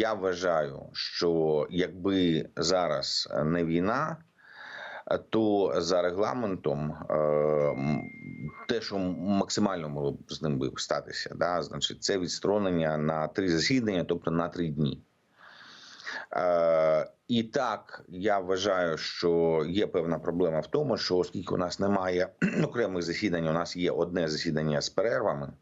я вважаю, що якби зараз не війна, то за регламентом е, те, що максимально могло б з ним би статися, да, значить, це відсторонення на три засідання, тобто на три дні. Е, і так я вважаю, що є певна проблема в тому, що оскільки у нас немає окремих засідань, у нас є одне засідання з перервами.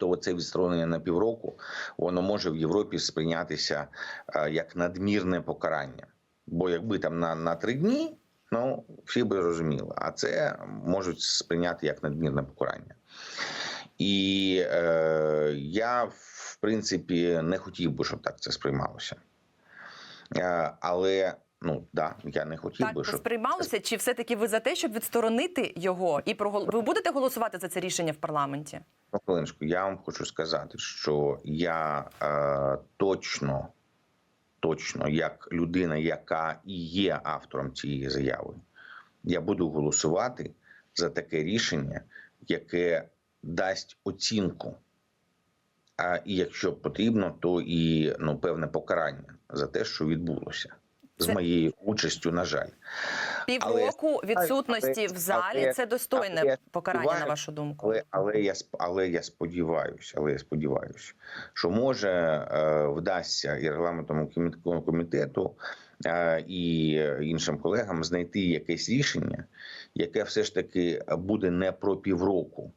То це відсторонення на півроку воно може в Європі сприйнятися е, як надмірне покарання. Бо якби там на, на три дні, ну всі би розуміли, а це можуть сприйняти як надмірне покарання. І е, я, в принципі, не хотів би, щоб так це сприймалося. Е, але ну да, я не хотів Так би, щоб сприймалося, чи все-таки ви за те, щоб відсторонити його і прогол... ви будете голосувати за це рішення в парламенті? Ну, хвилиночку, я вам хочу сказати, що я е, точно, точно, як людина, яка і є автором цієї заяви, я буду голосувати за таке рішення, яке дасть оцінку. А і якщо потрібно, то і ну певне покарання за те, що відбулося з моєю участю, на жаль. Півроку відсутності але- в залі але- це достойне але покарання, на вашу думку. Але, але я але я сподіваюся, але я сподіваюся, що може е, вдасться і регламентному комі- комітету е, і іншим колегам знайти якесь рішення, яке все ж таки буде не про півроку,